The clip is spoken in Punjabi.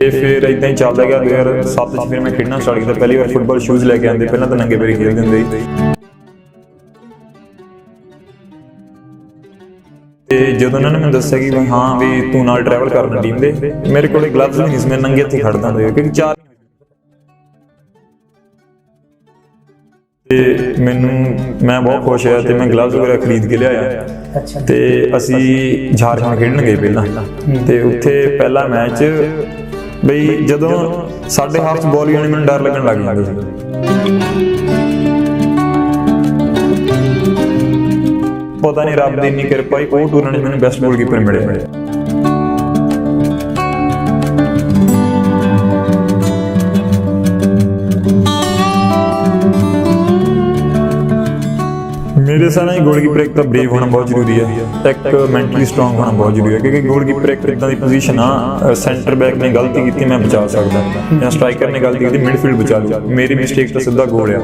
ਤੇ ਫਿਰ ਇਦਾਂ ਹੀ ਚੱਲਦਾ ਗਿਆ 2007 ਚ ਫਿਰ ਮੈਂ ਖੇਡਣਾ ਸਟਾਰਟ ਕੀਤਾ। ਪਹਿਲੀ ਵਾਰ ਫੁੱਟਬਾਲ ਸ਼ੂਜ਼ ਲੈ ਕੇ ਆਂਦੇ ਪਹਿਲਾਂ ਤਾਂ ਨੰਗੇ ਪੈਰੀ ਖੇਡਦੇ ਹੁੰਦੇ ਸੀ। ਤੇ ਜਦੋਂ ਉਹਨਾਂ ਨੇ ਮੈਨੂੰ ਦੱਸਿਆ ਕਿ ਵੀ ਹਾਂ ਵੀ ਤੂੰ ਨਾਲ ਟਰੈਵਲ ਕਰਨਾ ਟੀਮ ਦੇ ਮੇਰੇ ਕੋਲੇ ਗਲਵਜ਼ ਨਹੀਂ ਸੀ ਮੈਂ ਨੰਗੇ ਹੱਥੀ ਖੜਦਾ ਹੁੰਦਾ ਸੀ, ਕਿਉਂਕਿ ਚਾਰ ਤੇ ਮੈਨੂੰ ਮੈਂ ਬਹੁਤ ਖੁਸ਼ ਹੋਇਆ ਤੇ ਮੈਂ ਗਲਵਜ਼ ਵਗੈਰਾ ਖਰੀਦ ਕੇ ਲਿਆਇਆ। ਤੇ ਅਸੀਂ ਝਾਰਖੰਡ ਖੇਡਣ ਗਏ ਪਹਿਲਾਂ। ਤੇ ਉੱਥੇ ਪਹਿਲਾ ਮੈਚ ਬਈ ਜਦੋਂ ਸਾਡੇ ਹੱਥ ਬਾਲ ਆਉਣੀ ਮੈਨੂੰ ਡਰ ਲੱਗਣ ਲੱਗ ਜਾਂਦਾ ਸੀ। ਪਤਾ ਨਹੀਂ ਰੱਬ ਦੀ ਇੰਨੀ ਕਿਰਪਾ ਹੀ ਉਹ ਟੂਰਨਾਮੈਂਟ ਮੈਨੂੰ ਬੈਸਟ ਗੋਲਕੀਪਰ ਮਿਲੇ। ਮੇਰੇ ਸਾਹਮਣੇ ਗੋਲਕੀਪਰ ਇੱਕ ਤਾਂ ਬਰੀਵ ਹੋਣਾ ਬਹੁਤ ਜ਼ਰੂਰੀ ਹੈ ਇੱਕ ਮੈਂਟਲੀ ਸਟਰੋਂਗ ਹੋਣਾ ਬਹੁਤ ਜ਼ਰੂਰੀ ਹੈ ਕਿਉਂਕਿ ਗੋਲਕੀਪਰ ਇੱਕ ਇਦਾਂ ਦੀ ਪੋਜੀਸ਼ਨ ਆ ਸੈਂਟਰ ਬੈਕ ਨੇ ਗਲਤੀ ਕੀਤੀ, ਮੈਂ ਬਚਾ ਸਕਦਾ ਜਾਂ ਸਟ੍ਰਾਈਕਰ ਨੇ ਗਲਤੀ ਕੀਤੀ ਮਿਡਫੀਲਡ ਬਚਾ ਲੂ ਮੇਰੀ ਮਿਸਟੇਕ ਤਾਂ ਸਿੱਧਾ ਗੋਲ ਆ।